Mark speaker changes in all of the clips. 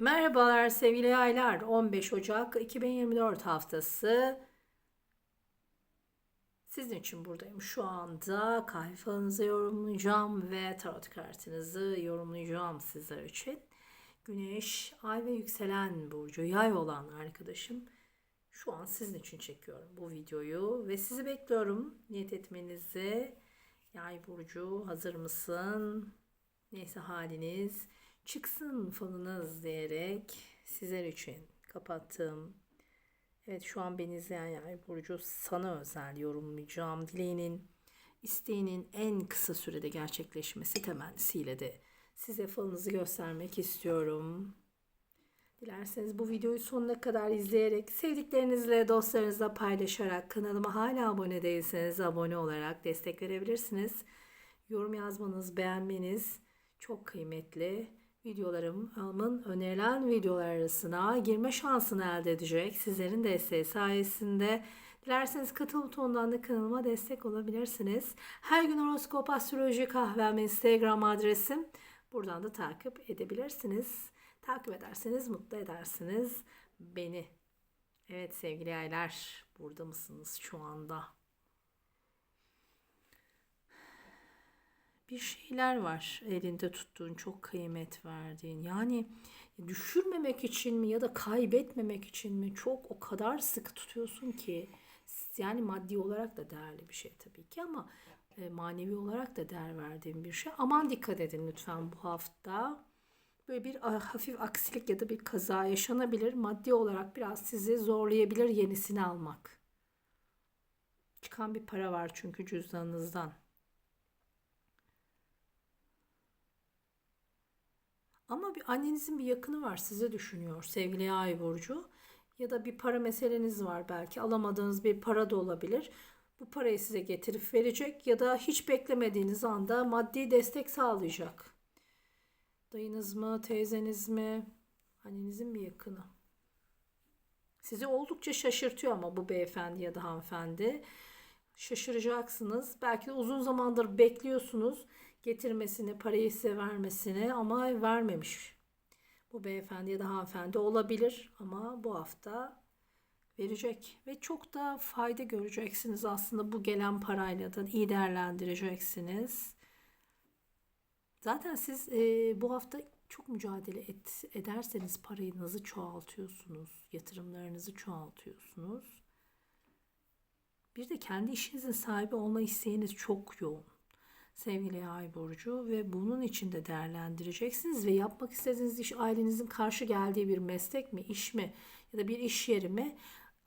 Speaker 1: Merhabalar sevgili aylar. 15 Ocak 2024 haftası. Sizin için buradayım. Şu anda kahve falınızı yorumlayacağım ve tarot kartınızı yorumlayacağım sizler için. Güneş, ay ve yükselen burcu yay olan arkadaşım. Şu an sizin için çekiyorum bu videoyu ve sizi bekliyorum. Niyet etmenizi. Yay burcu hazır mısın? Neyse haliniz çıksın falınız diyerek sizler için kapattım. Evet şu an beni izleyen yay burcu sana özel yorumlayacağım. Dileğinin, isteğinin en kısa sürede gerçekleşmesi temennisiyle de size falınızı göstermek istiyorum. Dilerseniz bu videoyu sonuna kadar izleyerek, sevdiklerinizle, dostlarınızla paylaşarak, kanalıma hala abone değilseniz abone olarak destek verebilirsiniz. Yorum yazmanız, beğenmeniz çok kıymetli videolarımın önerilen videolar arasına girme şansını elde edecek. Sizlerin desteği sayesinde dilerseniz katıl butonundan da kanalıma destek olabilirsiniz. Her gün horoskop astroloji kahvem instagram adresim. Buradan da takip edebilirsiniz. Takip ederseniz mutlu edersiniz beni. Evet sevgili yaylar burada mısınız şu anda? Bir şeyler var elinde tuttuğun çok kıymet verdiğin yani düşürmemek için mi ya da kaybetmemek için mi çok o kadar sıkı tutuyorsun ki yani maddi olarak da değerli bir şey tabii ki ama e, manevi olarak da değer verdiğim bir şey. Aman dikkat edin lütfen bu hafta. Böyle bir hafif aksilik ya da bir kaza yaşanabilir. Maddi olarak biraz sizi zorlayabilir yenisini almak. Çıkan bir para var çünkü cüzdanınızdan. Ama bir annenizin bir yakını var size düşünüyor sevgili yay burcu. Ya da bir para meseleniz var belki alamadığınız bir para da olabilir. Bu parayı size getirip verecek ya da hiç beklemediğiniz anda maddi destek sağlayacak. Dayınız mı, teyzeniz mi, annenizin bir yakını. Sizi oldukça şaşırtıyor ama bu beyefendi ya da hanımefendi. Şaşıracaksınız. Belki de uzun zamandır bekliyorsunuz getirmesini, parayı size vermesini ama vermemiş. Bu beyefendi ya da hanımefendi olabilir ama bu hafta verecek ve çok da fayda göreceksiniz aslında bu gelen parayla da iyi değerlendireceksiniz. Zaten siz e, bu hafta çok mücadele et, ederseniz parayınızı çoğaltıyorsunuz, yatırımlarınızı çoğaltıyorsunuz. Bir de kendi işinizin sahibi olma isteğiniz çok yoğun sevgili yay burcu ve bunun için de değerlendireceksiniz ve yapmak istediğiniz iş ailenizin karşı geldiği bir meslek mi, iş mi ya da bir iş yeri mi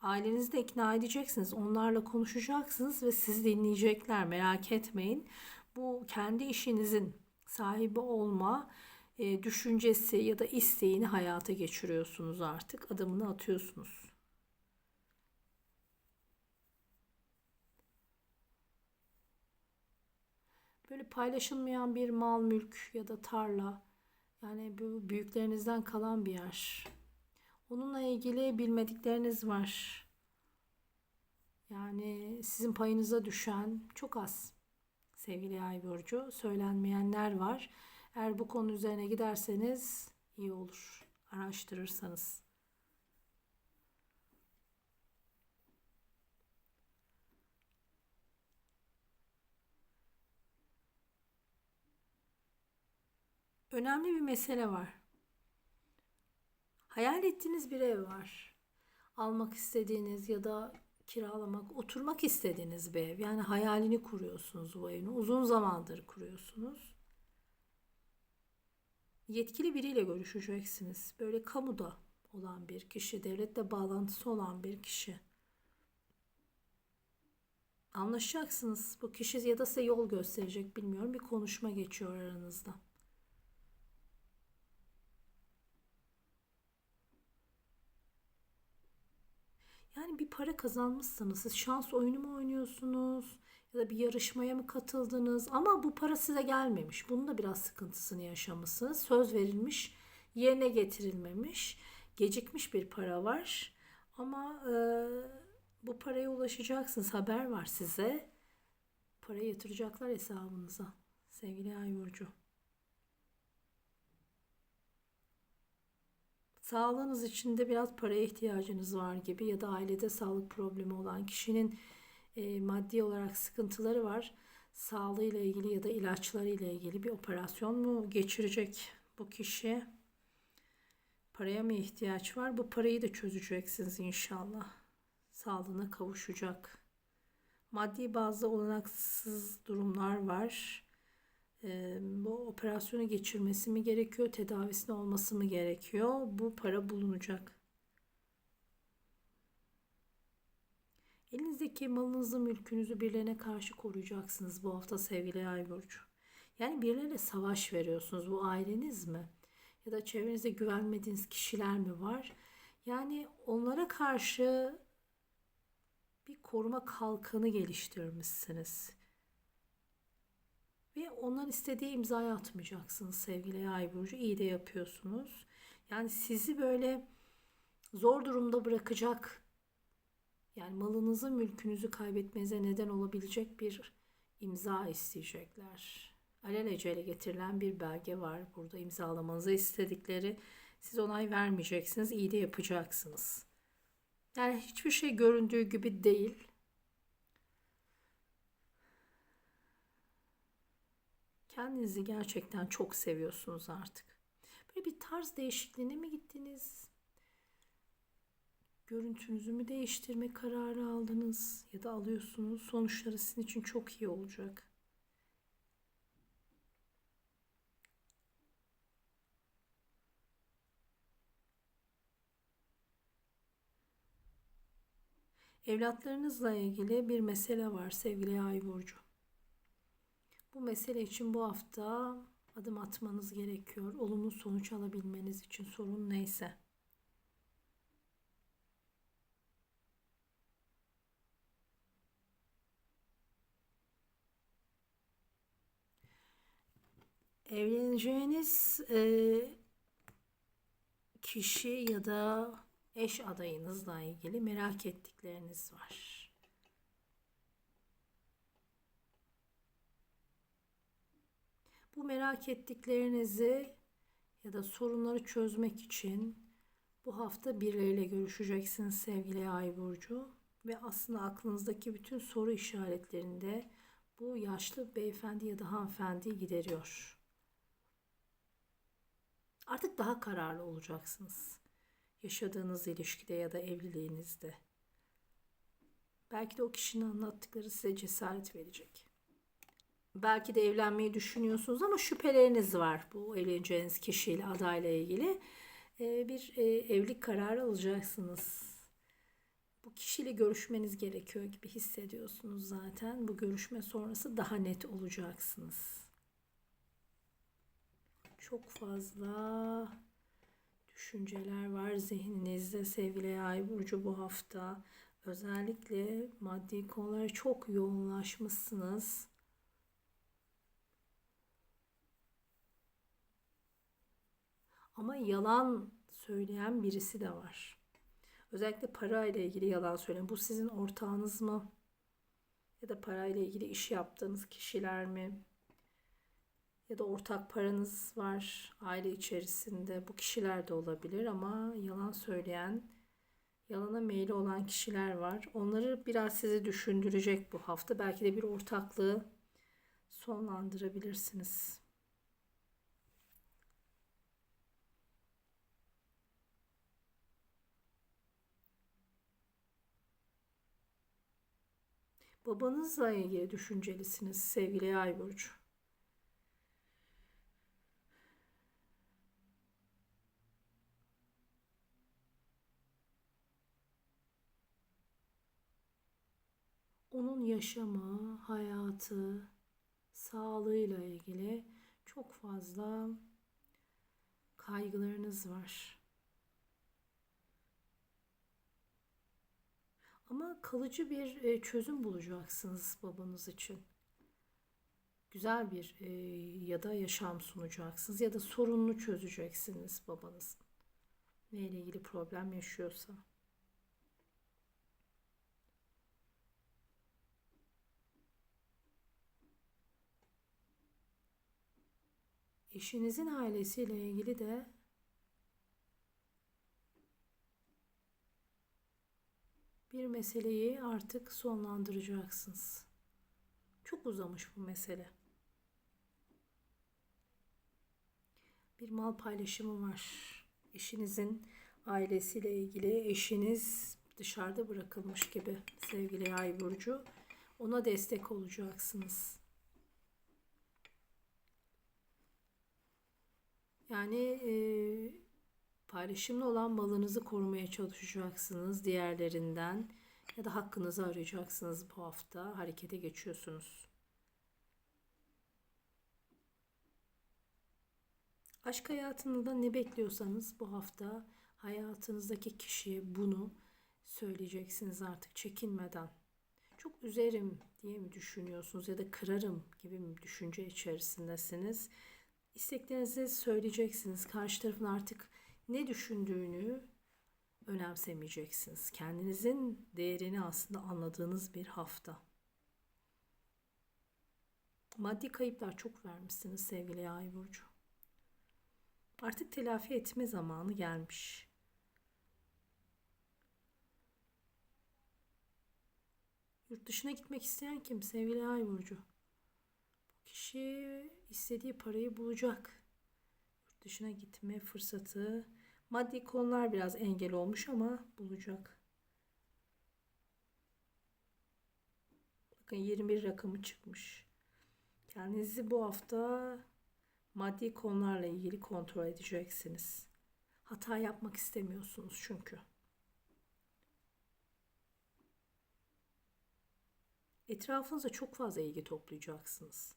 Speaker 1: ailenizi de ikna edeceksiniz. Onlarla konuşacaksınız ve siz dinleyecekler. Merak etmeyin. Bu kendi işinizin sahibi olma e, düşüncesi ya da isteğini hayata geçiriyorsunuz artık. Adımını atıyorsunuz. Böyle paylaşılmayan bir mal, mülk ya da tarla yani bu büyüklerinizden kalan bir yer. Onunla ilgili bilmedikleriniz var. Yani sizin payınıza düşen çok az sevgili ay burcu söylenmeyenler var. Eğer bu konu üzerine giderseniz iyi olur. Araştırırsanız. Önemli bir mesele var. Hayal ettiğiniz bir ev var. Almak istediğiniz ya da kiralamak, oturmak istediğiniz bir ev. Yani hayalini kuruyorsunuz bu evini. Uzun zamandır kuruyorsunuz. Yetkili biriyle görüşeceksiniz. Böyle kamuda olan bir kişi, devletle bağlantısı olan bir kişi. Anlaşacaksınız. Bu kişi ya da size yol gösterecek bilmiyorum. Bir konuşma geçiyor aranızda. Yani bir para kazanmışsınız. Siz şans oyunu mu oynuyorsunuz? Ya da bir yarışmaya mı katıldınız? Ama bu para size gelmemiş. Bunun da biraz sıkıntısını yaşamışsınız. Söz verilmiş, yerine getirilmemiş. Gecikmiş bir para var. Ama e, bu paraya ulaşacaksınız. Haber var size. Parayı yatıracaklar hesabınıza. Sevgili Ay Burcu. Sağlığınız için de biraz paraya ihtiyacınız var gibi ya da ailede sağlık problemi olan kişinin e, maddi olarak sıkıntıları var. Sağlığıyla ilgili ya da ilaçlarıyla ilgili bir operasyon mu geçirecek bu kişi? Paraya mı ihtiyaç var? Bu parayı da çözeceksiniz inşallah. Sağlığına kavuşacak. Maddi bazı olanaksız durumlar var. Bu operasyonu geçirmesi mi gerekiyor? Tedavisine olması mı gerekiyor? Bu para bulunacak. Elinizdeki malınızı, mülkünüzü birilerine karşı koruyacaksınız bu hafta sevgili Ay burcu. Yani birilerine savaş veriyorsunuz. Bu aileniz mi? Ya da çevrenizde güvenmediğiniz kişiler mi var? Yani onlara karşı bir koruma kalkanı geliştirmişsiniz. Ve onların istediği imzayı atmayacaksınız sevgili Yay burcu. İyi de yapıyorsunuz. Yani sizi böyle zor durumda bırakacak yani malınızı, mülkünüzü kaybetmenize neden olabilecek bir imza isteyecekler. Alelacele getirilen bir belge var burada imzalamanızı istedikleri. Siz onay vermeyeceksiniz, iyi de yapacaksınız. Yani hiçbir şey göründüğü gibi değil. Kendinizi gerçekten çok seviyorsunuz artık. Böyle bir tarz değişikliğine mi gittiniz? Görüntünüzü mü değiştirme kararı aldınız ya da alıyorsunuz? Sonuçları sizin için çok iyi olacak. Evlatlarınızla ilgili bir mesele var sevgili Ay burcu. Bu mesele için bu hafta adım atmanız gerekiyor. Olumlu sonuç alabilmeniz için sorun neyse. Evleneceğiniz e, kişi ya da eş adayınızla ilgili merak ettikleriniz var. Bu merak ettiklerinizi ya da sorunları çözmek için bu hafta birileriyle görüşeceksiniz sevgili Ay burcu ve aslında aklınızdaki bütün soru işaretlerinde bu yaşlı beyefendi ya da hanımefendi gideriyor. Artık daha kararlı olacaksınız. Yaşadığınız ilişkide ya da evliliğinizde. Belki de o kişinin anlattıkları size cesaret verecek. Belki de evlenmeyi düşünüyorsunuz ama şüpheleriniz var bu evleneceğiniz kişiyle, adayla ilgili. Ee, bir e, evlilik kararı alacaksınız. Bu kişiyle görüşmeniz gerekiyor gibi hissediyorsunuz zaten. Bu görüşme sonrası daha net olacaksınız. Çok fazla düşünceler var zihninizde sevgili Ay burcu bu hafta. Özellikle maddi konulara çok yoğunlaşmışsınız. Ama yalan söyleyen birisi de var. Özellikle para ile ilgili yalan söyleyen. Bu sizin ortağınız mı? Ya da para ile ilgili iş yaptığınız kişiler mi? Ya da ortak paranız var aile içerisinde. Bu kişiler de olabilir ama yalan söyleyen, yalana meyli olan kişiler var. Onları biraz sizi düşündürecek bu hafta. Belki de bir ortaklığı sonlandırabilirsiniz. Babanızla ilgili düşüncelisiniz sevgili Yay burcu. Onun yaşamı, hayatı, sağlığıyla ilgili çok fazla kaygılarınız var. Ama kalıcı bir e, çözüm bulacaksınız babanız için. Güzel bir e, ya da yaşam sunacaksınız ya da sorununu çözeceksiniz babanızın. Neyle ilgili problem yaşıyorsa. Eşinizin ailesiyle ilgili de bir meseleyi artık sonlandıracaksınız. Çok uzamış bu mesele. Bir mal paylaşımı var. Eşinizin ailesiyle ilgili eşiniz dışarıda bırakılmış gibi sevgili Yay burcu. Ona destek olacaksınız. Yani e, paylaşımlı olan malınızı korumaya çalışacaksınız diğerlerinden ya da hakkınızı arayacaksınız bu hafta. Harekete geçiyorsunuz. Aşk hayatında ne bekliyorsanız bu hafta hayatınızdaki kişiye bunu söyleyeceksiniz artık çekinmeden. Çok üzerim diye mi düşünüyorsunuz ya da kırarım gibi mi düşünce içerisindesiniz? İsteklerinizi söyleyeceksiniz. Karşı tarafın artık ne düşündüğünü önemsemeyeceksiniz. Kendinizin değerini aslında anladığınız bir hafta. Maddi kayıplar çok vermişsiniz sevgili Ay burcu. Artık telafi etme zamanı gelmiş. Yurt dışına gitmek isteyen kim sevgili Ay burcu? Bu kişi istediği parayı bulacak. Dışına gitme fırsatı, maddi konular biraz engel olmuş ama bulacak. Bakın 21 rakamı çıkmış. Kendinizi bu hafta maddi konularla ilgili kontrol edeceksiniz. Hata yapmak istemiyorsunuz çünkü. Etrafınıza çok fazla ilgi toplayacaksınız.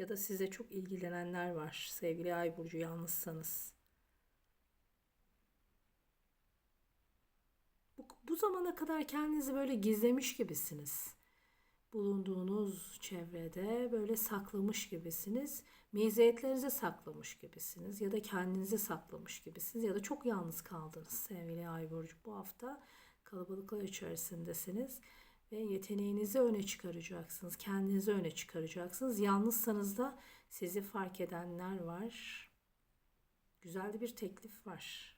Speaker 1: Ya da size çok ilgilenenler var sevgili Ay burcu yalnızsanız. Bu, bu zamana kadar kendinizi böyle gizlemiş gibisiniz. Bulunduğunuz çevrede böyle saklamış gibisiniz. Meziyetlerinizi saklamış gibisiniz ya da kendinizi saklamış gibisiniz ya da çok yalnız kaldınız sevgili Ay burcu. Bu hafta kalabalıklar içerisindesiniz ve yeteneğinizi öne çıkaracaksınız. Kendinizi öne çıkaracaksınız. Yalnızsanız da sizi fark edenler var. Güzel bir teklif var.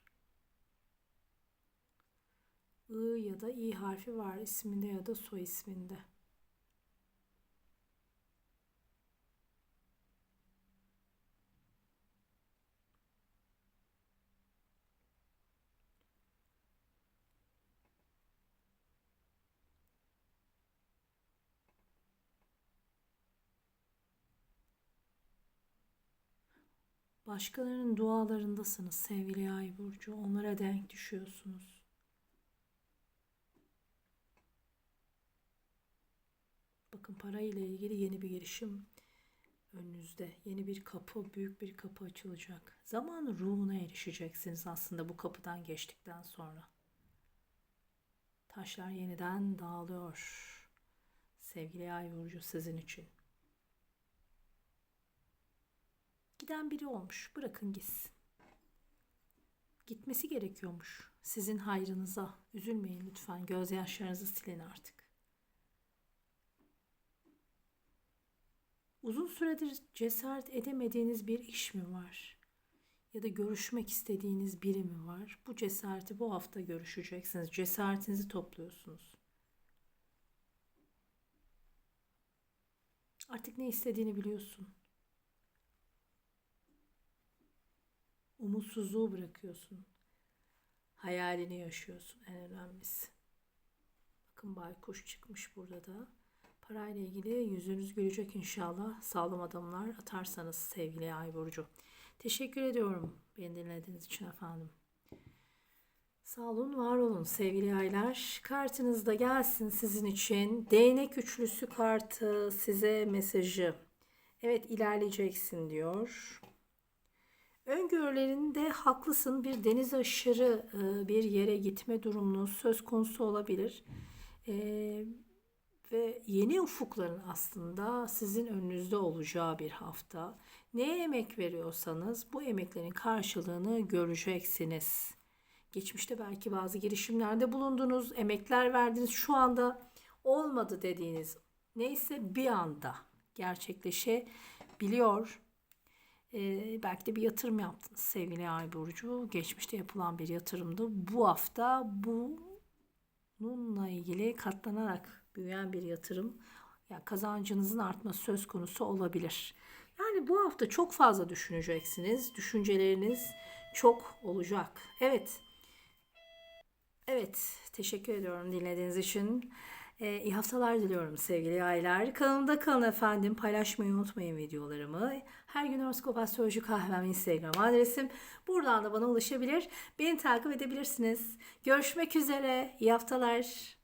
Speaker 1: I ya da İ harfi var isminde ya da soy isminde. Başkalarının dualarındasınız sevgili Ay burcu. Onlara denk düşüyorsunuz. Bakın parayla ilgili yeni bir girişim önünüzde. Yeni bir kapı, büyük bir kapı açılacak. Zaman ruhuna erişeceksiniz aslında bu kapıdan geçtikten sonra. Taşlar yeniden dağılıyor. Sevgili Ay burcu sizin için. Giden biri olmuş. Bırakın gitsin. Gitmesi gerekiyormuş. Sizin hayrınıza. Üzülmeyin lütfen. Gözyaşlarınızı silin artık. Uzun süredir cesaret edemediğiniz bir iş mi var? Ya da görüşmek istediğiniz biri mi var? Bu cesareti bu hafta görüşeceksiniz. Cesaretinizi topluyorsunuz. Artık ne istediğini biliyorsun. Umutsuzluğu bırakıyorsun. Hayalini yaşıyorsun en önemlisi. Bakın baykuş çıkmış burada da. Parayla ilgili yüzünüz gülecek inşallah. Sağlam adımlar atarsanız sevgili Ay Burcu. Teşekkür ediyorum beni dinlediğiniz için efendim. Sağ olun, var olun sevgili aylar. Kartınız da gelsin sizin için. Değnek üçlüsü kartı size mesajı. Evet ilerleyeceksin diyor. Öngörülerinde haklısın. Bir deniz aşırı e, bir yere gitme durumunun söz konusu olabilir. E, ve yeni ufukların aslında sizin önünüzde olacağı bir hafta. Neye emek veriyorsanız bu emeklerin karşılığını göreceksiniz. Geçmişte belki bazı girişimlerde bulundunuz, emekler verdiniz. Şu anda olmadı dediğiniz neyse bir anda gerçekleşebiliyor. Ee, belki de bir yatırım yaptınız sevgili Ay Burcu. Geçmişte yapılan bir yatırımdı. Bu hafta bu bununla ilgili katlanarak büyüyen bir yatırım ya kazancınızın artması söz konusu olabilir. Yani bu hafta çok fazla düşüneceksiniz. Düşünceleriniz çok olacak. Evet. Evet, teşekkür ediyorum dinlediğiniz için. Ee, iyi haftalar diliyorum sevgili aileler. Kanalımda kalın efendim. Paylaşmayı unutmayın videolarımı. Her gün horoskop astroloji kahvem Instagram adresim. Buradan da bana ulaşabilir. Beni takip edebilirsiniz. Görüşmek üzere. İyi haftalar.